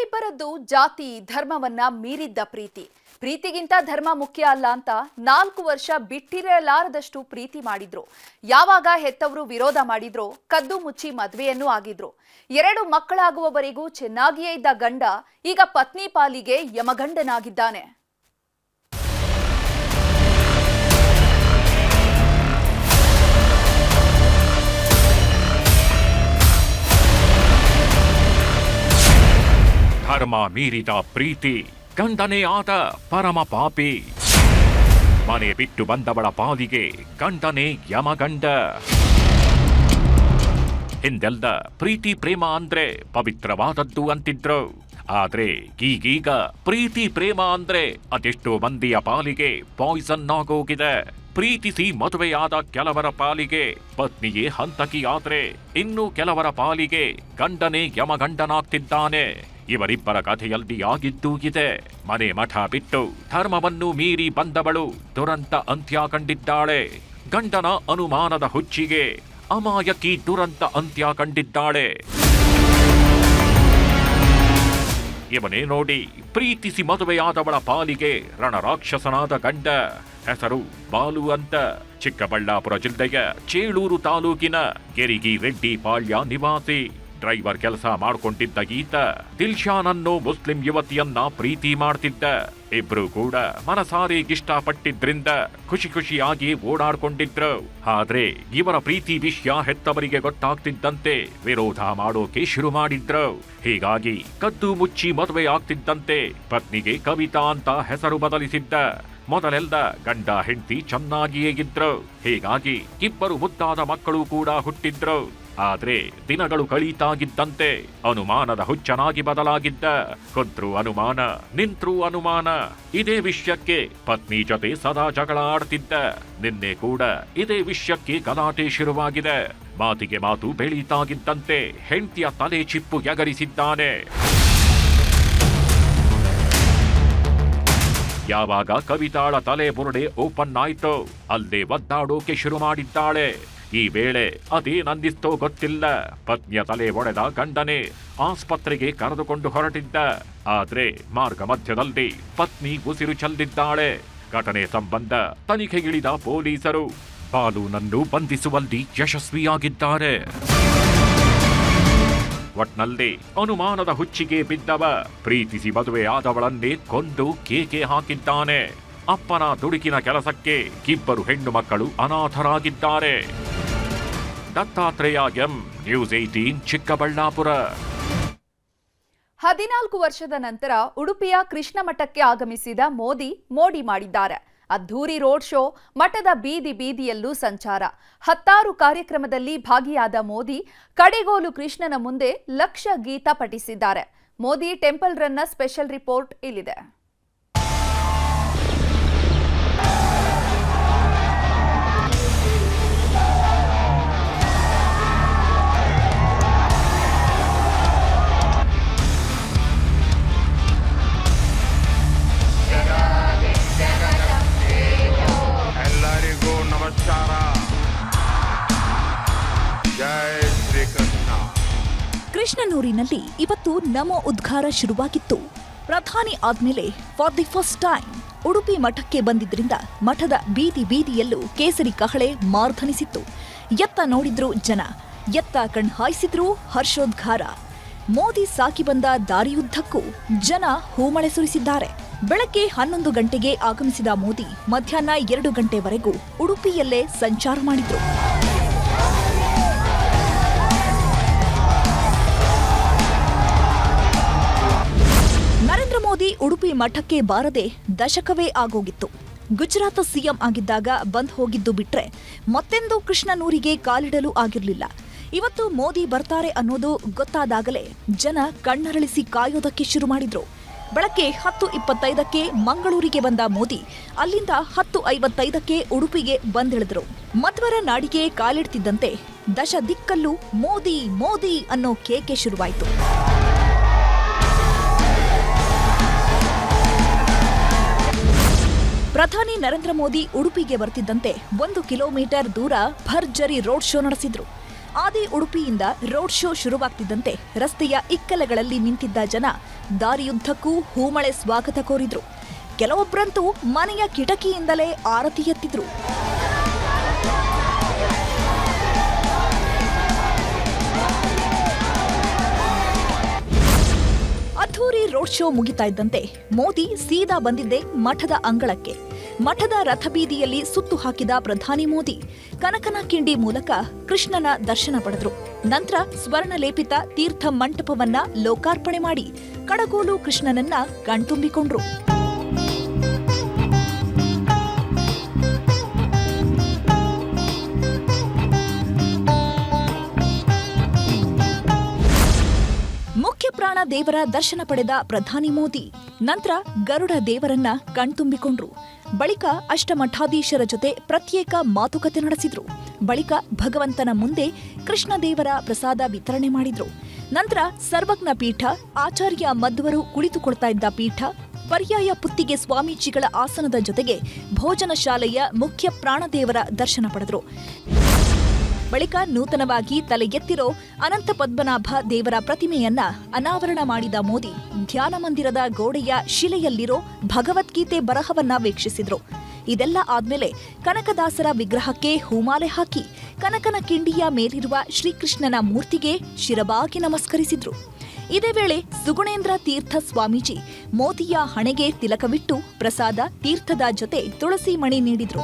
ಅವರಿಬ್ಬರದ್ದು ಜಾತಿ ಧರ್ಮವನ್ನ ಮೀರಿದ್ದ ಪ್ರೀತಿ. ಪ್ರೀತಿಗಿಂತ ಧರ್ಮ ಮುಖ್ಯ ಅಲ್ಲ ಅಂತ ನಾಲ್ಕು ವರ್ಷ ಬಿಟ್ಟಿರಲಾರದಷ್ಟು ಪ್ರೀತಿ ಮಾಡಿದ್ರು. ಯಾವಾಗ ಹೆತ್ತವರು ವಿರೋಧ ಮಾಡಿದ್ರು, ಕದ್ದು ಮುಚ್ಚಿ ಮದ್ವೆಯನ್ನೂ ಆಗಿದ್ರು. ಎರಡು ಮಕ್ಕಳಾಗುವವರೆಗೂ ಚೆನ್ನಾಗಿಯೇ ಇದ್ದ ಗಂಡ ಈಗ ಪತ್ನಿ ಪಾಲಿಗೆ ಯಮಗಂಡನಾಗಿದ್ದಾನೆ. ಧರ್ಮ ಮೀರಿದ ಪ್ರೀತಿ, ಗಂಡನೇ ಆದ ಪರಮ ಪಾಪಿ ಮನೆ ಬಿಟ್ಟು ಬಂದವಳ ಪಾಲಿಗೆ ಗಂಡನೇ ಯಮಗಂಡ. ಹಿಂದೆಲ್ಲ ಪ್ರೀತಿ ಪ್ರೇಮ ಅಂದ್ರೆ ಪವಿತ್ರವಾದದ್ದು ಅಂತಿದ್ರು. ಆದ್ರೆ ಈಗೀಗ ಪ್ರೀತಿ ಪ್ರೇಮ ಅಂದ್ರೆ ಅದೆಷ್ಟೋ ಮಂದಿಯ ಪಾಲಿಗೆ ಪಾಯ್ಸನ್ ಆಗೋಗಿದೆ. ಪ್ರೀತಿಸಿ ಮದುವೆಯಾದ ಕೆಲವರ ಪಾಲಿಗೆ ಪತ್ನಿಯೇ ಹಂತಕಿ ಆದ್ರೆ ಇನ್ನು ಕೆಲವರ ಪಾಲಿಗೆ ಗಂಡನೇ ಯಮಗಂಡನಾಗ್ತಿದ್ದಾನೆ. ಇವರಿಬ್ಬರ ಕಥೆಯಲ್ಲಿ ಆಗಿದ್ದೂ ಇದೆ. ಮನೆ ಮಠ ಬಿಟ್ಟು ಧರ್ಮವನ್ನು ಮೀರಿ ಬಂದವಳು ದುರಂತ ಅಂತ್ಯ ಕಂಡಿದ್ದಾಳೆ. ಗಂಡನ ಅನುಮಾನದ ಹುಚ್ಚಿಗೆ ಅಮಾಯಕಿ ದುರಂತ ಅಂತ್ಯ ಕಂಡಿದ್ದಾಳೆ. ಇವನೇ ನೋಡಿ ಪ್ರೀತಿಸಿ ಮದುವೆಯಾದವಳ ಪಾಲಿಗೆ ರಣರಾಕ್ಷಸನಾದ ಗಂಡ. ಹೆಸರು ಬಾಲು ಅಂತ. ಚಿಕ್ಕಬಳ್ಳಾಪುರ ಜಿಲ್ಲೆಯ ಚೇಳೂರು ತಾಲೂಕಿನ ಗೆರಿಗಿ ರೆಡ್ಡಿ ಪಾಳ್ಯ ನಿವಾಸಿ. ಡ್ರೈವರ್ ಕೆಲಸ ಮಾಡ್ಕೊಂಡಿದ್ದ ಈತ ದಿಲ್ಶಾನ್ ಅನ್ನೋ ಮುಸ್ಲಿಂ ಯುವತಿಯನ್ನ ಪ್ರೀತಿ ಮಾಡ್ತಿದ್ದ. ಇಬ್ರು ಕೂಡ ಮನಸಾರೆ ಇಷ್ಟಪಟ್ಟಿದ್ರಿಂದ ಖುಷಿ ಖುಷಿಯಾಗಿ ಓಡಾಡ್ಕೊಂಡಿದ್ರು. ಆದ್ರೆ ಇವರ ಪ್ರೀತಿ ವಿಷಯ ಹೆತ್ತವರಿಗೆ ಗೊತ್ತಾಗ್ತಿದ್ದಂತೆ ವಿರೋಧ ಮಾಡೋಕೆ ಶುರು ಮಾಡಿದ್ರು. ಹೀಗಾಗಿ ಕದ್ದು ಮುಚ್ಚಿ ಮದುವೆ ಆಗ್ತಿದ್ದಂತೆ ಪತ್ನಿಗೆ ಕವಿತಾ ಅಂತ ಹೆಸರು ಬದಲಿಸಿದ್ದ. ಮೊದಲೆಲ್ಲ ಗಂಡ ಹೆಂಡತಿ ಚೆನ್ನಾಗಿಯೇ ಇದ್ರು. ಹೀಗಾಗಿ ಇಬ್ಬರು ಮುದ್ದಾದ ಮಕ್ಕಳು ಕೂಡ ಹುಟ್ಟಿದ್ರು. ಆದ್ರೆ ದಿನಗಳು ಕಳೀತಾಗಿದ್ದಂತೆ ಅನುಮಾನದ ಹುಚ್ಚನಾಗಿ ಬದಲಾಗಿದ್ದ ಕೊದ್ರು ಅನುಮಾನ, ನಿಂತ್ರು ಅನುಮಾನ. ಇದೇ ವಿಷಯಕ್ಕೆ ಪತ್ನಿ ಜೊತೆ ಸದಾ ಜಗಳ ಆಡ್ತಿದ್ದ ನಿನ್ನೆ ಕೂಡ ಇದೇ ವಿಷಯಕ್ಕೆ ಗಲಾಟೆ ಶುರುವಾಗಿದೆ. ಮಾತಿಗೆ ಮಾತು ಬೆಳೀತಾಗಿದ್ದಂತೆ ಹೆಂಡತಿಯ ತಲೆ ಚಿಪ್ಪು ಎಗರಿಸಿದ್ದಾನೆ. ಯಾವಾಗ ಕವಿತಾಳ ತಲೆ ಬುರುಡೆ ಓಪನ್ ಆಯ್ತೋ, ಅಲ್ಲೇ ಒದ್ದಾಡೋಕೆ ಶುರು ಮಾಡಿದ್ದಾಳೆ. ಈ ವೇಳೆ ಅದೇನಂದಿಸ್ತೋ ಗೊತ್ತಿಲ್ಲ. ಪತ್ನಿಯ ತಲೆ ಒಡೆದ ಗಂಡನೆ ಆಸ್ಪತ್ರೆಗೆ ಕರೆದುಕೊಂಡು ಹೊರಟಿದ್ದ. ಆದ್ರೆ ಮಾರ್ಗ ಮಧ್ಯದಲ್ಲಿ ಪತ್ನಿ ಉಸಿರು ಚೆಲ್ಲಿದ್ದಾಳೆ. ಘಟನೆ ಸಂಬಂಧ ತನಿಖೆಗಿಳಿದ ಪೊಲೀಸರು, ಬಾಲುನನ್ನು ಬಂಧಿಸುವಲ್ಲಿ ಯಶಸ್ವಿಯಾಗಿದ್ದಾರೆ. ಒಟ್ನಲ್ಲಿ ಅನುಮಾನದ ಹುಚ್ಚಿಗೆ ಬಿದ್ದವ, ಪ್ರೀತಿಸಿ ಮದುವೆ ಆದವಳನ್ನೇ ಕೊಂದು ಕೇಕೆ ಹಾಕಿದ್ದಾನೆ. ಅಪ್ಪನ ದುಡುಕಿನ ಕೆಲಸಕ್ಕೆ ಇಬ್ಬರು ಹೆಣ್ಣು ಮಕ್ಕಳು ಅನಾಥರಾಗಿದ್ದಾರೆ. Dattatreya M news eighteen Chikkaballapur. ಹದಿನಾಲ್ಕು ವರ್ಷದ ನಂತರ ಉಡುಪಿಯ ಕೃಷ್ಣ ಮಠಕ್ಕೆ ಆಗಮಿಸಿದ ಮೋದಿ, ಮೋಡಿ ಮಾಡಿದ್ದಾರೆ. ಅದ್ಧೂರಿ ರೋಡ್ ಶೋ, ಮಠದ ಬೀದಿ ಬೀದಿಯಲ್ಲೂ ಸಂಚಾರ. ಹತ್ತಾರು ಕಾರ್ಯಕ್ರಮದಲ್ಲಿ ಭಾಗಿಯಾದ ಮೋದಿ, ಕಡೆಗೋಲು ಕೃಷ್ಣನ ಮುಂದೆ ಲಕ್ಷ ಗೀತ ಪಠಿಸಿದ್ದಾರೆ. ಮೋದಿ ಟೆಂಪಲ್ ರನ್ನ ಸ್ಪೆಷಲ್ ರಿಪೋರ್ಟ್ ಇಲ್ಲಿದೆ. ಕೃಷ್ಣನೂರಿನಲ್ಲಿ ಇವತ್ತು ನಮೋ ಉದ್ಘಾರ ಶುರುವಾಗಿತ್ತು. ಪ್ರಧಾನಿ ಆದ್ಮೇಲೆ for the first time Udupi ಮಠಕ್ಕೆ ಬಂದಿದ್ದರಿಂದ ಮಠದ ಬೀದಿ ಬೀದಿಯಲ್ಲೂ ಕೇಸರಿ ಕಹಳೆ ಮಾರ್ಧನಿಸಿತ್ತು. ಎತ್ತ ನೋಡಿದ್ರು ಜನ, ಎತ್ತ ಕಣ್ಹಾಯಿಸಿದ್ರು ಹರ್ಷೋದ್ಘಾರ. ಮೋದಿ ಸಾಕಿ ಬಂದ ದಾರಿಯುದ್ದಕ್ಕೂ ಜನ ಹೂಮಳೆ ಸುರಿಸಿದ್ದಾರೆ. ಬೆಳಗ್ಗೆ ಹನ್ನೊಂದು ಗಂಟೆಗೆ ಆಗಮಿಸಿದ ಮೋದಿ ಮಧ್ಯಾಹ್ನ ಎರಡು ಗಂಟೆವರೆಗೂ ಉಡುಪಿಯಲ್ಲೇ ಸಂಚಾರ ಮಾಡಿದ್ರು. ಮೋದಿ ಉಡುಪಿ ಮಠಕ್ಕೆ ಬಾರದೆ ದಶಕವೇ ಆಗೋಗಿತ್ತು. ಗುಜರಾತ್ ಸಿಎಂ ಆಗಿದ್ದಾಗ ಬಂದ್ ಹೋಗಿದ್ದು ಬಿಟ್ರೆ ಮತ್ತೆಂದೂ ಕೃಷ್ಣನೂರಿಗೆ ಕಾಲಿಡಲು ಆಗಿರಲಿಲ್ಲ. ಇವತ್ತು ಮೋದಿ ಬರ್ತಾರೆ ಅನ್ನೋದು ಗೊತ್ತಾದಾಗಲೇ ಜನ ಕಣ್ಣರಳಿಸಿ ಕಾಯೋದಕ್ಕೆ ಶುರು ಮಾಡಿದ್ರು. ಬೆಳಗ್ಗೆ ಹತ್ತು ಇಪ್ಪತ್ತೈದಕ್ಕೆ ಮಂಗಳೂರಿಗೆ ಬಂದ ಮೋದಿ ಅಲ್ಲಿಂದ ಹತ್ತು ಐವತ್ತೈದಕ್ಕೆ ಉಡುಪಿಗೆ ಬಂದಿಳಿದ್ರು. ಮಧ್ವರ ನಾಡಿಗೆ ಕಾಲಿಡ್ತಿದ್ದಂತೆ ದಶ ದಿಕ್ಕಲ್ಲೂ ಮೋದಿ ಮೋದಿ ಅನ್ನೋ ಕೇಕೆ ಶುರುವಾಯಿತು. ಪ್ರಧಾನಿ ನರೇಂದ್ರ ಮೋದಿ ಉಡುಪಿಗೆ ಬರ್ತಿದ್ದಂತೆ ಒಂದು ಕಿಲೋಮೀಟರ್ ದೂರ ಭರ್ಜರಿ ರೋಡ್ ಶೋ ನಡೆಸಿದ್ರು. ಆದಿ ಉಡುಪಿಯಿಂದ ರೋಡ್ ಶೋ ಶುರುವಾಗ್ತಿದ್ದಂತೆ ರಸ್ತೆಯ ಇಕ್ಕಲಗಳಲ್ಲಿ ನಿಂತಿದ್ದ ಜನ ದಾರಿಯುದ್ದಕ್ಕೂ ಹೂಮಳೆ ಸ್ವಾಗತ ಕೋರಿದ್ರು. ಕೆಲವೊಬ್ಬರಂತೂ ಮನೆಯ ಕಿಟಕಿಯಿಂದಲೇ ಆರತಿ ಎತ್ತಿದ್ರು. ಅದ್ಧೂರಿ ರೋಡ್ ಶೋ ಮುಗಿತಾ ಇದ್ದಂತೆ ಮೋದಿ ಸೀದಾ ಬಂದಿದ್ದೆ ಮಠದ ಅಂಗಳಕ್ಕೆ. ಮಠದ ರಥಬೀದಿಯಲ್ಲಿ ಸುತ್ತು ಹಾಕಿದ ಪ್ರಧಾನಿ ಮೋದಿ ಕನಕನ ಕಿಂಡಿ ಮೂಲಕ ಕೃಷ್ಣನ ದರ್ಶನ ಪಡೆದ್ರು. ನಂತರ ಸ್ವರ್ಣಲೇಪಿತ ತೀರ್ಥ ಮಂಟಪವನ್ನ ಲೋಕಾರ್ಪಣೆ ಮಾಡಿ ಕಡಗೋಲು ಕೃಷ್ಣನನ್ನ ಕಣ್ತುಂಬಿಕೊಂಡ್ರು. ಪ್ರಾಣ ದೇವರ ದರ್ಶನ ಪಡೆದ ಪ್ರಧಾನಿ ಮೋದಿ, ನಂತರ ಗರುಡ ದೇವರನ್ನ ಕಣ್ತುಂಬಿಕೊಂಡ್ರು. ಬಳಿಕ ಅಷ್ಟಮಠಾಧೀಶರ ಜೊತೆ ಪ್ರತ್ಯೇಕ ಮಾತುಕತೆ ನಡೆಸಿದ್ರು. ಬಳಿಕ ಭಗವಂತನ ಮುಂದೆ ಕೃಷ್ಣ ದೇವರ ಪ್ರಸಾದ ವಿತರಣೆ ಮಾಡಿದ್ರು. ನಂತರ ಸರ್ವಜ್ಞ ಪೀಠ, ಆಚಾರ್ಯ ಮಧ್ವರು ಕುಳಿತುಕೊಳ್ತಾ ಇದ್ದ ಪೀಠ, ಪರ್ಯಾಯ ಪುತ್ತಿಗೆ ಸ್ವಾಮೀಜಿಗಳ ಆಸನದ ಜೊತೆಗೆ ಭೋಜನ ಶಾಲೆಯ ಮುಖ್ಯ ಪ್ರಾಣದೇವರ ದರ್ಶನ ಪಡೆದ್ರು. ಬಳಿಕ ನೂತನವಾಗಿ ತಲೆ ಎತ್ತಿರೋ ಅನಂತ ಪದ್ಮನಾಭ ದೇವರ ಪ್ರತಿಮೆಯನ್ನ ಅನಾವರಣ ಮಾಡಿದ ಮೋದಿ ಧ್ಯಾನ ಮಂದಿರದ ಗೋಡೆಯ ಶಿಲೆಯಲ್ಲಿರೋ ಭಗವದ್ಗೀತೆ ಬರಹವನ್ನ ವೀಕ್ಷಿಸಿದ್ರು. ಇದೆಲ್ಲ ಆದ್ಮೇಲೆ ಕನಕದಾಸರ ವಿಗ್ರಹಕ್ಕೆ ಹೂಮಾಲೆ ಹಾಕಿ ಕನಕನ ಕಿಂಡಿಯ ಮೇಲಿರುವ ಶ್ರೀಕೃಷ್ಣನ ಮೂರ್ತಿಗೆ ಶಿರಬಾಗಿ ನಮಸ್ಕರಿಸಿದ್ರು. ಇದೇ ವೇಳೆ ಸುಗುಣೇಂದ್ರ ತೀರ್ಥ ಸ್ವಾಮೀಜಿ ಮೋದಿಯ ಹಣೆಗೆ ತಿಲಕವಿಟ್ಟು ಪ್ರಸಾದ ತೀರ್ಥದ ಜೊತೆ ತುಳಸಿ ಮಣಿ ನೀಡಿದ್ರು.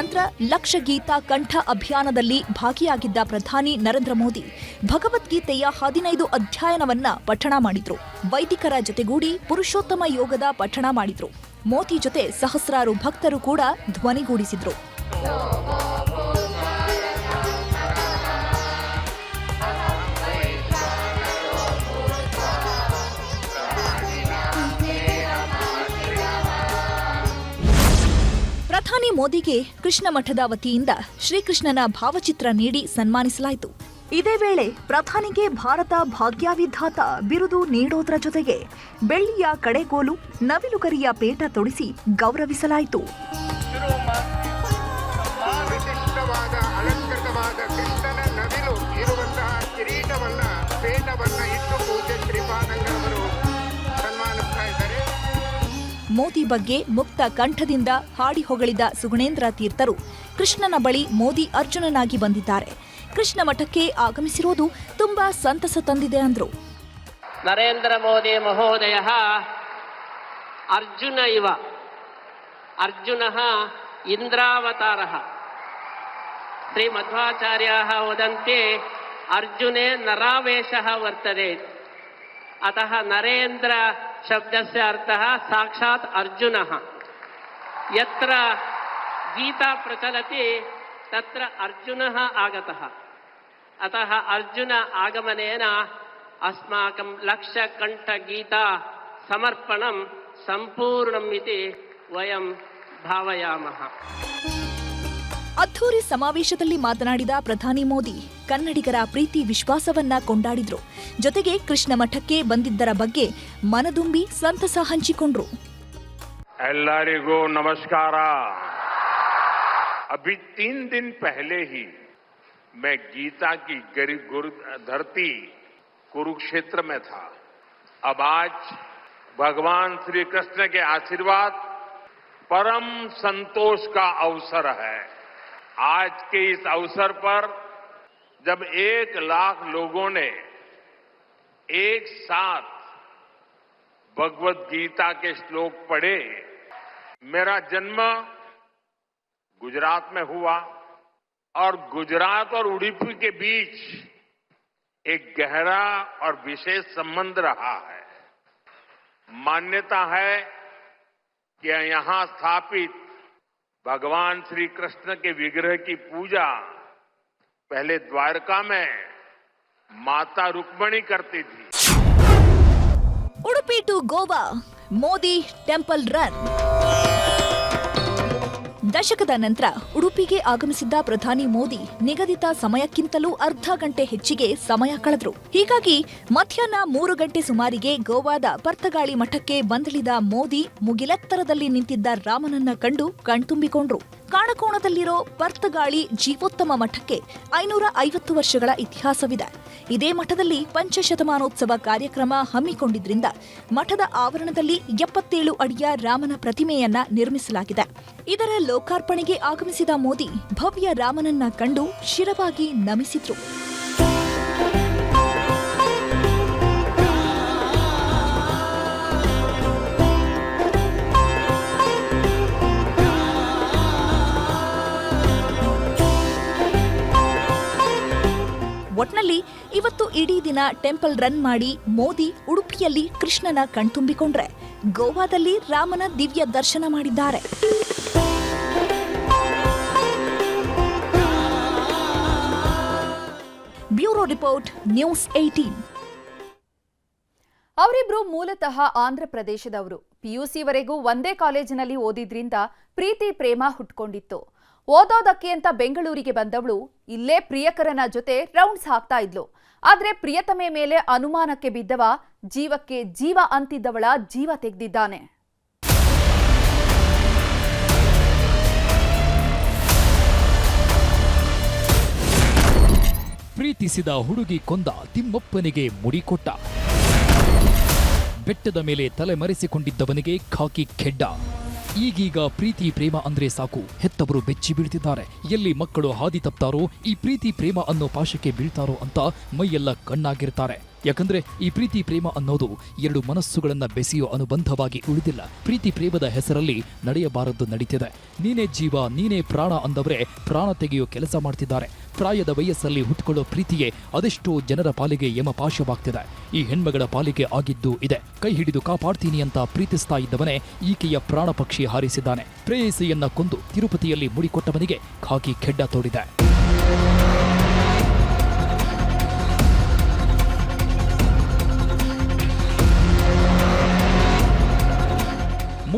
ನಂತರ ಲಕ್ಷ ಕಂಠ ಅಭಿಯಾನದಲ್ಲಿ ಭಾಗಿಯಾಗಿದ್ದ ಪ್ರಧಾನಿ ನರೇಂದ್ರ ಮೋದಿ ಭಗವದ್ಗೀತೆಯ ಹದಿನೈದು ಅಧ್ಯಯನವನ್ನ ಪಠಣ ಮಾಡಿದ್ರು. ವೈದಿಕರ ಜೊತೆಗೂಡಿ ಪುರುಷೋತ್ತಮ ಯೋಗದ ಪಠಣ ಮಾಡಿದ್ರು. ಮೋದಿ ಜೊತೆ ಸಹಸ್ರಾರು ಭಕ್ತರು ಕೂಡ ಧ್ವನಿಗೂಡಿಸಿದ್ರು. ಪ್ರಧಾನಿ ಮೋದಿಗೆ ಕೃಷ್ಣ ಮಠದ ವತಿಯಿಂದ ಶ್ರೀಕೃಷ್ಣನ ಭಾವಚಿತ್ರ ನೀಡಿ ಸನ್ಮಾನಿಸಲಾಯಿತು. ಇದೇ ವೇಳೆ ಪ್ರಧಾನಿಗೆ ಭಾರತ ಭಾಗ್ಯವಿಧಾತ ಬಿರುದು ನೀಡೋದ್ರ ಜೊತೆಗೆ ಬೆಳ್ಳಿಯ ಕಡೆಗೋಲು ನವಿಲುಗರಿಯ ಪೇಟ ತೊಡಿಸಿ ಗೌರವಿಸಲಾಯಿತು. ಮೋದಿ ಬಗ್ಗೆ ಮುಕ್ತ ಕಂಠದಿಂದ ಹಾಡಿ ಹೊಗಳಿದ ಸುಗುಣೇಂದ್ರ ತೀರ್ಥರು ಕೃಷ್ಣನ ಬಳಿ ಮೋದಿ ಅರ್ಜುನನಾಗಿ ಬಂದಿದ್ದಾರೆ. ಕೃಷ್ಣ ಮಠಕ್ಕೆ ಆಗಮಿಸಿರುವುದು ತುಂಬಾ ಸಂತಸ ತಂದಿದೆ ಅಂದರು. ನರೇಂದ್ರ ಮೋದಿ ಮಹೋದಯ, ಅರ್ಜುನ ಇವ. ಅರ್ಜುನ ಇಂದ್ರಾವತಾರ. ಶ್ರೀಮಧ್ವಾಚಾರ್ಯ ಹೋದಂತೆ ಅರ್ಜುನೇ ನರಾವೇಶ ವರ್ತದೆ. ಅತಃ ನರೇಂದ್ರ ಶಬ್ದಸ್ಯ ಅರ್ಥಃ ಸಾಕ್ಷಾತ್ ಅರ್ಜುನಃ ಯತ್ರ ಗೀತಾ ಪ್ರಚಲತಿ ತತ್ರ ಅರ್ಜುನಃ ಆಗತಃ अतः अर्जुन आगमनेन अस्माकं लक्षकण्ठगीता समर्पणं सम्पूर्णम् इति वयं भावयामः ಅದ್ಧೂರಿ ಸಮಾವೇಶದಲ್ಲಿ ಮಾತನಾಡಿದ ಪ್ರಧಾನಿ ಮೋದಿ ಕನ್ನಡಿಗರ ಪ್ರೀತಿ ವಿಶ್ವಾಸವನ್ನ ಕೊಂಡಾಡಿದ್ರು ಜೊತೆಗೆ ಕೃಷ್ಣ ಮಠಕ್ಕೆ ಬಂದಿದ್ದರ ಬಗ್ಗೆ ಮನದುಂಬಿ ಸಂತಸ ಹಂಚಿಕೊಂಡ್ರು ಎಲ್ಲರಿಗೂ ನಮಸ್ಕಾರ अभी तीन दिन पहले ही मैं गीता की गरीब गुरु धरती कुरुक्षेत्र में था अब आज भगवान श्री कृष्ण के आशीर्वाद परम संतोष का अवसर है आज के इस अवसर पर जब एक लाख लोगों ने एक साथ भगवत गीता के श्लोक पढ़े, मेरा जन्म गुजरात में हुआ और गुजरात और उड़ीपी के बीच एक गहरा और विशेष संबंध रहा है। मान्यता है कि यहाँ स्थापित भगवान श्री कृष्ण के विग्रह की पूजा पहले द्वारका में माता रुक्मणी करती थी Udupi to Goa Modi temple run ದಶಕದ ನಂತರ ಉಡುಪಿಗೆ ಆಗಮಿಸಿದ್ದ ಪ್ರಧಾನಿ ಮೋದಿ ನಿಗದಿತ ಸಮಯಕ್ಕಿಂತಲೂ ಅರ್ಧ ಗಂಟೆ ಹೆಚ್ಚಿಗೆ ಸಮಯ ಕಳೆದ್ರು ಹೀಗಾಗಿ ಮಧ್ಯಾಹ್ನ ಮೂರು ಗಂಟೆ ಸುಮಾರಿಗೆ ಗೋವಾದ ಪರ್ತಗಾಳಿ ಮಠಕ್ಕೆ ಬಂದಿಳಿದ ಮೋದಿ ಮುಗಿಲೆತ್ತರದಲ್ಲಿ ನಿಂತಿದ್ದ ರಾಮನನ್ನ ಕಂಡು ಕಣ್ತುಂಬಿಕೊಂಡ್ರು ಕಾಣಕೋಣದಲ್ಲಿರೋ ಪರ್ತಗಾಳಿ ಜೀವೋತ್ತಮ ಮಠಕ್ಕೆ ಐನೂರ ಐವತ್ತು ವರ್ಷಗಳ ಇತಿಹಾಸವಿದೆ. ಇದೇ ಮಠದಲ್ಲಿ ಪಂಚಶತಮಾನೋತ್ಸವ ಕಾರ್ಯಕ್ರಮ ಹಮ್ಮಿಕೊಂಡಿದ್ರಿಂದ ಮಠದ ಆವರಣದಲ್ಲಿ ಎಪ್ಪತ್ತೇಳು ಅಡಿಯ ರಾಮನ ಪ್ರತಿಮೆಯನ್ನ ನಿರ್ಮಿಸಲಾಗಿದೆ. ಇದರ ಲೋಕಾರ್ಪಣೆಗೆ ಆಗಮಿಸಿದ ಮೋದಿ ಭವ್ಯ ರಾಮನನ್ನ ಕಂಡು ಶಿರವಾಗಿ ನಮಿಸಿದ್ರು. ಒಟ್ನಲ್ಲಿ ಇವತ್ತು ಇಡೀ ದಿನ ಟೆಂಪಲ್ ರನ್ ಮಾಡಿ ಮೋದಿ ಉಡುಪಿಯಲ್ಲಿ ಕೃಷ್ಣನ ಕಣ್ತುಂಬಿಕೊಂಡ್ರೆ, ಗೋವಾದಲ್ಲಿ ರಾಮನ ದಿವ್ಯ ದರ್ಶನ ಮಾಡಿದ್ದಾರೆ. ಬ್ಯೂರೋ ರಿಪೋರ್ಟ್, ನ್ಯೂಸ್ ಏಟೀನ್ ಅವರಿಬ್ರು ಮೂಲತಃ ಆಂಧ್ರ ಪ್ರದೇಶದವರು ಪಿಯುಸಿವರೆಗೂ ಒಂದೇ ಕಾಲೇಜಿನಲ್ಲಿ ಓದಿದ್ರಿಂದ ಪ್ರೀತಿ, ಪ್ರೇಮ ಹುಟ್ಕೊಂಡಿತ್ತು. ಓದೋದಕ್ಕೆ ಅಂತ ಬೆಂಗಳೂರಿಗೆ ಬಂದವಳು ಇಲ್ಲೇ ಪ್ರಿಯಕರನ ಜೊತೆ ರೌಂಡ್ಸ್ ಹಾಕ್ತಾ ಇದ್ಲು. ಆದ್ರೆ ಪ್ರಿಯತಮೆ ಮೇಲೆ ಅನುಮಾನಕ್ಕೆ ಬಿದ್ದವ ಜೀವಕ್ಕೆ ಜೀವ ಅಂತಿದ್ದವಳ ಜೀವ ತೆಗೆದಿದ್ದಾನೆ. ಪ್ರೀತಿಸಿದ ಹುಡುಗಿ ಕೊಂದ ತಿಮ್ಮಪ್ಪನಿಗೆ ಮುಡಿಕೊಟ್ಟ. ಬೆಟ್ಟದ ಮೇಲೆ ತಲೆಮರೆಸಿಕೊಂಡಿದ್ದವನಿಗೆ ಖಾಕಿ ಖೆಡ್ಡ ಈಗೀಗ ಪ್ರೀತಿ, ಪ್ರೇಮ ಅಂದ್ರೆ ಸಾಕು. ಹೆತ್ತವರು ಬೆಚ್ಚಿ ಬೀಳ್ತಿದ್ದಾರೆ. ಎಲ್ಲಿ ಮಕ್ಕಳು ಹಾದಿ ತಪ್ತಾರೋ, ಈ ಪ್ರೀತಿ, ಪ್ರೇಮ ಅನ್ನೋ ಪಾಶಕ್ಕೆ ಬೀಳ್ತಾರೋ ಅಂತ ಮೈಯೆಲ್ಲ ಕಣ್ಣಾಗಿರ್ತಾರೆ. ಯಾಕಂದ್ರೆ ಈ ಪ್ರೀತಿ, ಪ್ರೇಮ ಅನ್ನೋದು ಎರಡು ಮನಸ್ಸುಗಳನ್ನ ಬೆಸೆಯೋ ಅನುಬಂಧವಾಗಿ ಉಳಿದಿಲ್ಲ. ಪ್ರೀತಿ, ಪ್ರೇಮದ ಹೆಸರಲ್ಲಿ ನಡೆಯಬಾರದ್ದು ನಡೀತಿದೆ. ನೀನೇ ಜೀವ, ನೀನೇ ಪ್ರಾಣ ಅಂದವರೇ ಪ್ರಾಣ ತೆಗೆಯೋ ಕೆಲಸ ಮಾಡ್ತಿದ್ದಾರೆ. ಪ್ರಾಯದ ವಯಸ್ಸಲ್ಲಿ ಹುಟ್ಟುಕೊಳ್ಳೋ ಪ್ರೀತಿಯೇ ಅದೆಷ್ಟೋ ಜನರ ಪಾಲಿಗೆ ಯಮಪಾಶವಾಗ್ತಿದೆ ಈ ಹೆಣ್ಮಗಳ ಪಾಲಿಗೆ ಆಗಿದ್ದು ಇದೆ. ಕೈ ಹಿಡಿದು ಕಾಪಾಡ್ತೀನಿ ಅಂತ ಪ್ರೀತಿಸ್ತಾ ಇದ್ದವನೇ ಈಕೆಯ ಪ್ರಾಣ ಪಕ್ಷಿ ಹಾರಿಸಿದ್ದಾನೆ. ಪ್ರೇಯಸಿಯನ್ನ ಕೊಂದು ತಿರುಪತಿಯಲ್ಲಿ ಮುಡಿಕೊಟ್ಟವನಿಗೆ ಖಾಕಿ ಖೆಡ್ಡ ತೋಡಿದೆ.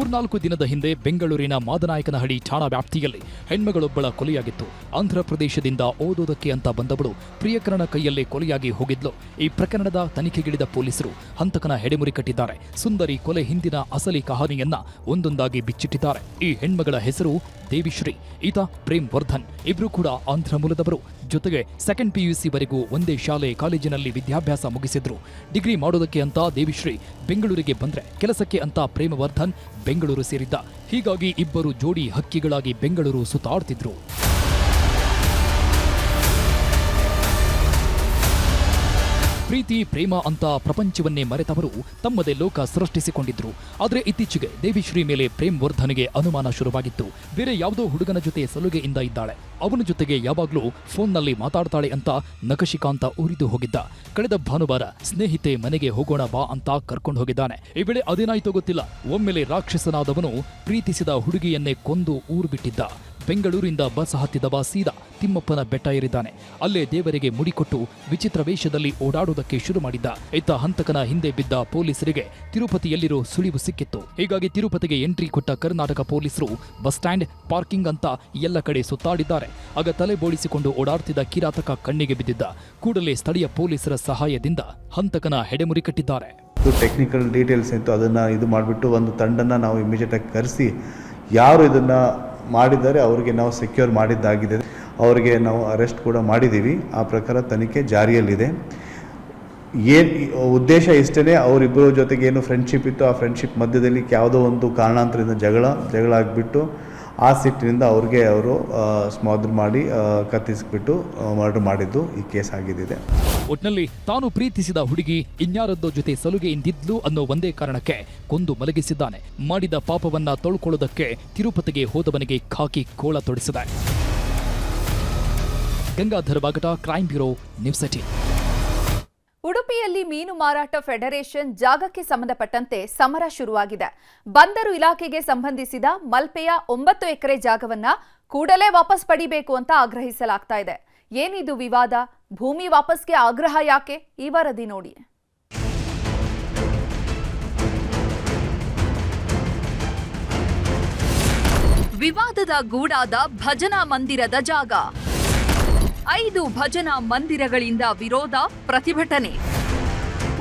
ಮೂರ್ನಾಲ್ಕು ದಿನದ ಹಿಂದೆ ಬೆಂಗಳೂರಿನ ಮಾದನಾಯಕನಹಳ್ಳಿ ಠಾಣಾ ವ್ಯಾಪ್ತಿಯಲ್ಲಿ ಹೆಣ್ಮಗಳೊಬ್ಬಳ ಕೊಲೆಯಾಗಿತ್ತು. ಆಂಧ್ರ ಪ್ರದೇಶದಿಂದ ಓದೋದಕ್ಕೆ ಅಂತ ಬಂದವಳು ಪ್ರಿಯಕರನ ಕೈಯಲ್ಲೇ ಕೊಲೆಯಾಗಿ ಹೋಗಿದ್ಲು. ಈ ಪ್ರಕರಣದ ತನಿಖೆಗಿಳಿದ ಪೊಲೀಸರು ಹಂತಕನ ಹೆಡೆಮುರಿ ಕಟ್ಟಿದ್ದಾರೆ. ಸುಂದರಿ ಕೊಲೆ ಹಿಂದಿನ ಅಸಲಿ ಕಹಾನಿಯನ್ನ ಒಂದೊಂದಾಗಿ ಬಿಚ್ಚಿಟ್ಟಿದ್ದಾರೆ. ಈ ಹೆಣ್ಮಗಳ ಹೆಸರು ದೇವಿಶ್ರೀ, ಈತ ಪ್ರೇಮ್ ವರ್ಧನ್. ಇಬ್ರು ಕೂಡ ಆಂಧ್ರ ಮೂಲದವರು. ಜೊತೆಗೆ ಸೆಕೆಂಡ್ ಪಿಯುಸಿ ವರೆಗೂ ಒಂದೇ ಶಾಲೆ, ಕಾಲೇಜಿನಲ್ಲಿ ವಿದ್ಯಾಭ್ಯಾಸ ಮುಗಿಸಿದ್ರು. ಡಿಗ್ರಿ ಮಾಡೋದಕ್ಕೆ ಅಂತ ದೇವಿಶ್ರೀ ಬೆಂಗಳೂರಿಗೆ ಬಂದ್ರೆ ಕೆಲಸಕ್ಕೆ ಅಂತ ಪ್ರೇಮವರ್ಧನ್ ಬೆಂಗಳೂರು ಸೇರಿದ್ದ. ಹೀಗಾಗಿ ಇಬ್ಬರು ಜೋಡಿ ಹಕ್ಕಿಗಳಾಗಿ ಬೆಂಗಳೂರು ಸುತ್ತಾಡ್ತಿದ್ರು. ಪ್ರೀತಿ, ಪ್ರೇಮ ಅಂತ ಪ್ರಪಂಚವನ್ನೇ ಮರೆತವರು ತಮ್ಮದೇ ಲೋಕ ಸೃಷ್ಟಿಸಿಕೊಂಡಿದ್ರು. ಆದರೆ ಇತ್ತೀಚೆಗೆ ದೇವಿಶ್ರೀ ಮೇಲೆ ಪ್ರೇಮ್ ವರ್ಧನೆಗೆ ಅನುಮಾನ ಶುರುವಾಗಿತ್ತು. ಬೇರೆ ಯಾವುದೋ ಹುಡುಗನ ಜೊತೆ ಸಲುಗೆಯಿಂದ ಇದ್ದಾಳೆ. ಅವನ ಜೊತೆಗೆ ಯಾವಾಗಲೂ ಫೋನ್ನಲ್ಲಿ ಮಾತಾಡ್ತಾಳೆ ಅಂತ ನಕಶಿಕಾಂತ ಉರಿದು ಹೋಗಿದ್ದ. ಕಳೆದ ಭಾನುವಾರ ಸ್ನೇಹಿತೆ ಮನೆಗೆ ಹೋಗೋಣ ಬಾ ಅಂತ ಕರ್ಕೊಂಡು ಹೋಗಿದ್ದಾನೆ. ಈ ವೇಳೆ ಅದೇನಾಯ್ತು ಗೊತ್ತಿಲ್ಲ. ಒಮ್ಮೆಲೆ ರಾಕ್ಷಸನಾದವನು ಪ್ರೀತಿಸಿದ ಹುಡುಗಿಯನ್ನೇ ಕೊಂದು ಊರು ಬಿಟ್ಟಿದ್ದ. ಬೆಂಗಳೂರಿಂದ ಬಸ್ ಹತ್ತಿದವ ಸೀದಾ ತಿಮ್ಮಪ್ಪನ ಬೆಟ್ಟ ಏರಿದ್ದಾನೆ. ಅಲ್ಲೇ ದೇವರಿಗೆ ಮುಡಿಕೊಟ್ಟು ವಿಚಿತ್ರ ವೇಷದಲ್ಲಿ ಓಡಾಡುವುದಕ್ಕೆ ಶುರು ಮಾಡಿದ್ದ. ಇತ್ತ ಹಂತಕನ ಹಿಂದೆ ಬಿದ್ದ ಪೊಲೀಸರಿಗೆ ತಿರುಪತಿಯಲ್ಲಿರೋ ಸುಳಿವು ಸಿಕ್ಕಿತ್ತು. ಹೀಗಾಗಿ ತಿರುಪತಿಗೆ ಎಂಟ್ರಿ ಕೊಟ್ಟ ಕರ್ನಾಟಕ ಪೊಲೀಸರು ಬಸ್ ಸ್ಟ್ಯಾಂಡ್, ಪಾರ್ಕಿಂಗ್ ಅಂತ ಎಲ್ಲ ಕಡೆ ಸುತ್ತಾಡಿದ್ದಾರೆ. ಆಗ ತಲೆ ಬೋಳಿಸಿಕೊಂಡು ಓಡಾಡ್ತಿದ್ದ ಕಿರಾತಕ ಕಣ್ಣಿಗೆ ಬಿದ್ದಿದ್ದ. ಕೂಡಲೇ ಸ್ಥಳೀಯ ಪೊಲೀಸರ ಸಹಾಯದಿಂದ ಹಂತಕನ ಹೆಡೆಮುರಿ ಕಟ್ಟಿದ್ದಾರೆ. ಟೆಕ್ನಿಕಲ್ ಡೀಟೇಲ್ಸ್ ಇತ್ತು. ಅದನ್ನು ಇದು ಮಾಡಿಬಿಟ್ಟು ಒಂದು ತಂಡನ ನಾವು ಇಮಿಡಿಯೇಟಾಗಿ ಕರೆಸಿ, ಯಾರು ಇದನ್ನು ಮಾಡಿದ್ದಾರೆ ಅವರಿಗೆ ನಾವು ಸೆಕ್ಯೂರ್ ಮಾಡಿದ್ದಾಗಿದೆ. ಅವರಿಗೆ ನಾವು ಅರೆಸ್ಟ್ ಕೂಡ ಮಾಡಿದ್ದೀವಿ. ಆ ಪ್ರಕಾರ ತನಿಖೆ ಜಾರಿಯಲ್ಲಿದೆ. ಏನು ಉದ್ದೇಶ ಇಷ್ಟೇ ಅವರಿಬ್ಬರ ಜೊತೆಗೆ ಏನು ಫ್ರೆಂಡ್ಶಿಪ್ ಇತ್ತು ಆ ಫ್ರೆಂಡ್ಶಿಪ್ ಮಧ್ಯದಲ್ಲಿ ಯಾವುದೋ ಒಂದು ಕಾರಣಾಂತರದಿಂದ ಜಗಳ ಜಗಳ ಆಗಿಬಿಟ್ಟು ಆ ಸಿಟ್ಟಿನಿಂದ ಅವ್ರಿಗೆ ಅವರು ಸ್ಮಾದರ್ ಮಾಡಿ ಕತ್ತಿಸ್ಬಿಟ್ಟು ಮರ್ಡರ್ ಮಾಡಿದ್ದು ಈ ಕೇಸ್ ಆಗಿದ್ದಿದೆ. ಒಟ್ನಲ್ಲಿ ತಾನು ಪ್ರೀತಿಸಿದ ಹುಡುಗಿ ಇನ್ಯಾರದ್ದೋ ಜೊತೆ ಸಲುಗೆಯಿಂದಿದ್ಲು ಅನ್ನೋ ಒಂದೇ ಕಾರಣಕ್ಕೆ ಕೊಂದು ಮಲಗಿಸಿದ್ದಾನೆ. ಮಾಡಿದ ಪಾಪವನ್ನ ತೊಳ್ಕೊಳ್ಳೋದಕ್ಕೆ ತಿರುಪತಿಗೆ ಹೋದವನಿಗೆ ಖಾಕಿ ಕೋಳ ತೊಡಿಸಿದೆ. Gangadhar Bagata crime bureau, news eighteen ಉಡುಪಿಯಲ್ಲಿ ಮೀನು ಮಾರಾಟ ಫೆಡರೇಷನ್ ಜಾಗಕ್ಕೆ ಸಂಬಂಧಪಟ್ಟಂತೆ ಸಮರ ಶುರುವಾಗಿದೆ. ಬಂದರು ಇಲಾಖೆಗೆ ಸಂಬಂಧಿಸಿದ ಮಲ್ಪೆಯ ಒಂಬತ್ತು ಎಕರೆ ಜಾಗವನ್ನ ಕೂಡಲೇ ವಾಪಸ್ ಪಡಿಬೇಕು ಅಂತ ಆಗ್ರಹಿಸಲಾಗ್ತಾ ಇದೆ. ಏನಿದು ವಿವಾದ? ಭೂಮಿ ವಾಪಸ್ಗೆ ಆಗ್ರಹ ಯಾಕೆ? ಈ ವರದಿ ನೋಡಿ. ವಿವಾದದ ಗೂಡಾದ ಭಜನಾ ಮಂದಿರದ ಜಾಗ. ಐದು ಭಜನಾ ಮಂದಿರಗಳಿಂದ ವಿರೋಧ ಪ್ರತಿಭಟನೆ.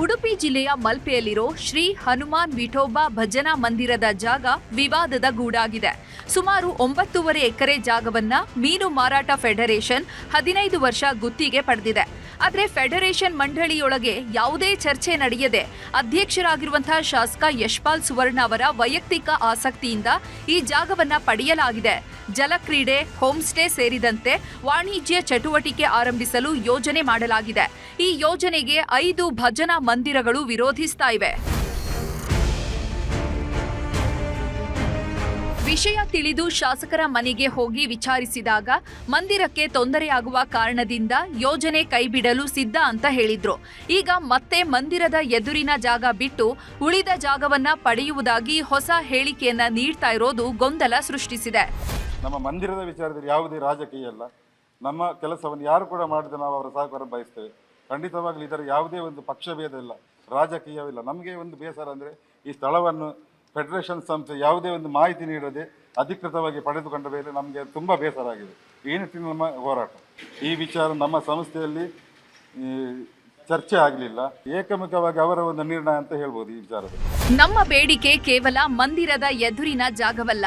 ಉಡುಪಿ ಜಿಲ್ಲೆಯ ಮಲ್ಪೆಯಲ್ಲಿರೋ ಶ್ರೀ ಹನುಮಾನ್ ವಿಠೋಬಾ ಭಜನಾ ಮಂದಿರದ ಜಾಗ ವಿವಾದದ ಗೂಡಾಗಿದೆ. ಸುಮಾರು ಒಂಬತ್ತೂವರೆ ಎಕರೆ ಜಾಗವನ್ನ ಮೀನು ಮಾರಾಟ ಫೆಡರೇಷನ್ ಹದಿನೈದು ವರ್ಷ ಗುತ್ತಿಗೆ ಪಡೆದಿದೆ. ಆದರೆ ಫೆಡರೇಷನ್ ಮಂಡಳಿಯೊಳಗೆ ಯಾವುದೇ ಚರ್ಚೆ ನಡೆಯದೆ ಅಧ್ಯಕ್ಷರಾಗಿರುವಂತಹ ಶಾಸಕ ಯಶ್ಪಾಲ್ ಸುವರ್ಣ ಅವರ ವೈಯಕ್ತಿಕ ಆಸಕ್ತಿಯಿಂದ ಈ ಜಾಗವನ್ನ ಪಡೆಯಲಾಗಿದೆ. ಜಲಕ್ರೀಡೆ ಹೋಮ್ ಸ್ಟೇ ಸೇರಿದಂತೆ ವಾಣಿಜ್ಯ ಚಟುವಟಿಕೆ ಆರಂಭಿಸಲು ಯೋಜನೆ ಮಾಡಲಾಗಿದೆ. ಈ ಯೋಜನೆಗೆ ಐದು ಭಜನಾ ಮಂದಿರಗಳು ವಿರೋಧಿಸ್ತಾ ಇವೆ. ವಿಷಯ ತಿಳಿದು ಶಾಸಕರ ಮನೆಗೆ ಹೋಗಿ ವಿಚಾರಿಸಿದಾಗ ಮಂದಿರಕ್ಕೆ ತೊಂದರೆಯಾಗುವ ಕಾರಣದಿಂದ ಯೋಜನೆ ಕೈಬಿಡಲು ಸಿದ್ಧ ಅಂತ ಹೇಳಿದ್ರು. ಈಗ ಮತ್ತೆ ಮಂದಿರದ ಎದುರಿನ ಜಾಗ ಬಿಟ್ಟು ಉಳಿದ ಜಾಗವನ್ನ ಪಡೆಯುವುದಾಗಿ ಹೊಸ ಹೇಳಿಕೆಯನ್ನ ನೀಡ್ತಾ ಇರೋದು ಗೊಂದಲ ಸೃಷ್ಟಿಸಿದೆ. ನಮ್ಮ ಮಂದಿರದ ವಿಚಾರದಲ್ಲಿ ಯಾವುದೇ ರಾಜಕೀಯ ಅಲ್ಲ ನಮ್ಮ ಕೆಲಸವನ್ನು ಯಾರು ಕೂಡ ಮಾಡಿದ್ರೆ ನಾವು ಅವರ ಸಹಕಾರ ಬಯಸ್ತೇವೆ. ಖಂಡಿತವಾಗ್ಲೂ ಇದರ ಯಾವುದೇ ಒಂದು ಪಕ್ಷಭೇದ ಇಲ್ಲ. ರಾಜಕೀಯವಿಲ್ಲ ನಮಗೆ ಒಂದು ಬೇಸರ ಅಂದರೆ ಈ ಸ್ಥಳವನ್ನು ಫೆಡರೇಷನ್ ಸಂಸ್ಥೆ ಯಾವುದೇ ಒಂದು ಮಾಹಿತಿ ನೀಡದೆ ಅಧಿಕೃತವಾಗಿ ಪಡೆದುಕೊಂಡ ಮೇಲೆ ನಮಗೆ ತುಂಬ ಬೇಸರ ಆಗಿದೆ. ಈ ನಿಟ್ಟಿನ ನಮ್ಮ ಹೋರಾಟ. ಈ ವಿಚಾರ ನಮ್ಮ ಸಂಸ್ಥೆಯಲ್ಲಿ ಚರ್ಚೆ ಆಗಲಿಲ್ಲ. ಏಕಮುಖವಾಗಿ ಅವರ ಒಂದು ನಿರ್ಣಯ ಅಂತ ಹೇಳ್ಬೋದು ಈ ವಿಚಾರದಲ್ಲಿ. ನಮ್ಮ ಬೇಡಿಕೆ ಕೇವಲ ಮಂದಿರದ ಎದುರಿನ ಜಾಗವಲ್ಲ.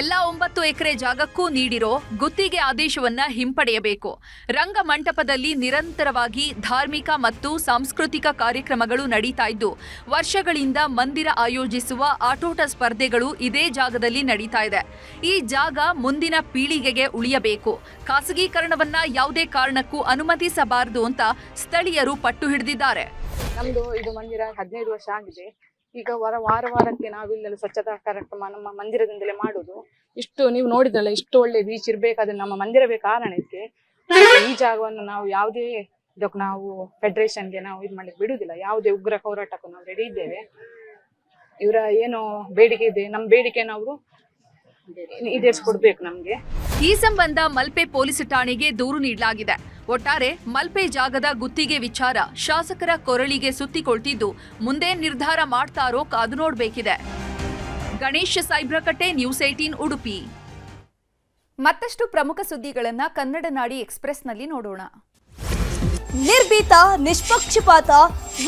ಎಲ್ಲ ಒಂಬತ್ತು ಎಕರೆ ಜಾಗಕ್ಕೂ ನೀಡಿರೋ ಗುತ್ತಿಗೆ ಆದೇಶವನ್ನ ಹಿಂಪಡೆಯಬೇಕು. ರಂಗಮಂಟಪದಲ್ಲಿ ನಿರಂತರವಾಗಿ ಧಾರ್ಮಿಕ ಮತ್ತು ಸಾಂಸ್ಕೃತಿಕ ಕಾರ್ಯಕ್ರಮಗಳು ನಡೀತಾ ಇದ್ದು, ವರ್ಷಗಳಿಂದ ಮಂದಿರ ಆಯೋಜಿಸುವ ಆಟೋಟ ಸ್ಪರ್ಧೆಗಳು ಇದೇ ಜಾಗದಲ್ಲಿ ನಡೀತಾ ಇದೆ. ಈ ಜಾಗ ಮುಂದಿನ ಪೀಳಿಗೆಗೆ ಉಳಿಯಬೇಕು. ಖಾಸಗೀಕರಣವನ್ನ ಯಾವುದೇ ಕಾರಣಕ್ಕೂ ಅನುಮತಿಸಬಾರದು ಅಂತ ಸ್ಥಳೀಯರು ಪಟ್ಟು ಹಿಡಿದಿದ್ದಾರೆ. ನಮ್ದು ಇದು ಮಂದಿರ ಹದಿನೈದು ವರ್ಷ ಆಗಿದೆ. ಈಗ ವಾರ ವಾರ, ವಾರಕ್ಕೆ ನಾವು ಇಲ್ಲೆಲ್ಲ ಸ್ವಚ್ಛತಾ ಕಾರ್ಯಕ್ರಮ ನಮ್ಮ ಮಂದಿರದಿಂದಲೇ ಮಾಡುದು. ಇಷ್ಟು ನೀವು ನೋಡಿದ್ರಲ್ಲ, ಇಷ್ಟು ಒಳ್ಳೆ ಬೀಚ್ ಇರ್ಬೇಕಾದ್ರೆ ನಮ್ಮ ಮಂದಿರವೇ ಕಾರಣ ಇದಕ್ಕೆ ಈ ಜಾಗವನ್ನು ನಾವು ಯಾವುದೇ ಇದಕ್ಕೆ ನಾವು ಫೆಡರೇಷನ್ಗೆ ನಾವು ಇದು ಮಾಡ್ಲಿಕ್ಕೆ ಬಿಡುವುದಿಲ್ಲ. ಯಾವುದೇ ಉಗ್ರ ಹೋರಾಟಕ್ಕೂ ನಾವು ರೆಡಿ ಇದ್ದೇವೆ. ಇವರ ಏನು ಬೇಡಿಕೆ ಇದೆ. ನಮ್ಮ ಬೇಡಿಕೆಯನ್ನು ಅವರು ಈಡೇರಿಸ್ಕೊಡ್ಬೇಕು ನಮಗೆ. ಈ ಸಂಬಂಧ ಮಲ್ಪೆ ಪೊಲೀಸ್ ಠಾಣೆಗೆ ದೂರು ನೀಡಲಾಗಿದೆ. ಒಟ್ಟಾರೆ ಮಲ್ಪೆ ಜಾಗದ ಗುತ್ತಿಗೆ ವಿಚಾರ ಶಾಸಕರ ಕೊರಳಿಗೆ ಸುತ್ತಿಕೊಳ್ತಿದ್ದು ಮುಂದೆ ನಿರ್ಧಾರ ಮಾಡ್ತಾರೋ ಕಾದು ನೋಡಬೇಕಿದೆ. Ganesh Saibrakatte news eighteen Udupi. ಮತ್ತಷ್ಟು ಪ್ರಮುಖ ಸುದ್ದಿಗಳನ್ನ ಕನ್ನಡ ನಾಡಿ ಎಕ್ಸ್ಪ್ರೆಸ್ನಲ್ಲಿ ನೋಡೋಣ. ನಿರ್ಭೀತ ನಿಷ್ಪಕ್ಷಪಾತ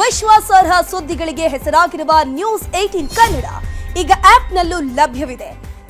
ವಿಶ್ವಾಸಾರ್ಹ ಸುದ್ದಿಗಳಿಗೆ ಹೆಸರಾಗಿರುವ ನ್ಯೂಸ್ ಏಟೀನ್ ಕನ್ನಡ. ಈಗ ಆಪ್ನಲ್ಲೂ ಲಭ್ಯವಿದೆ.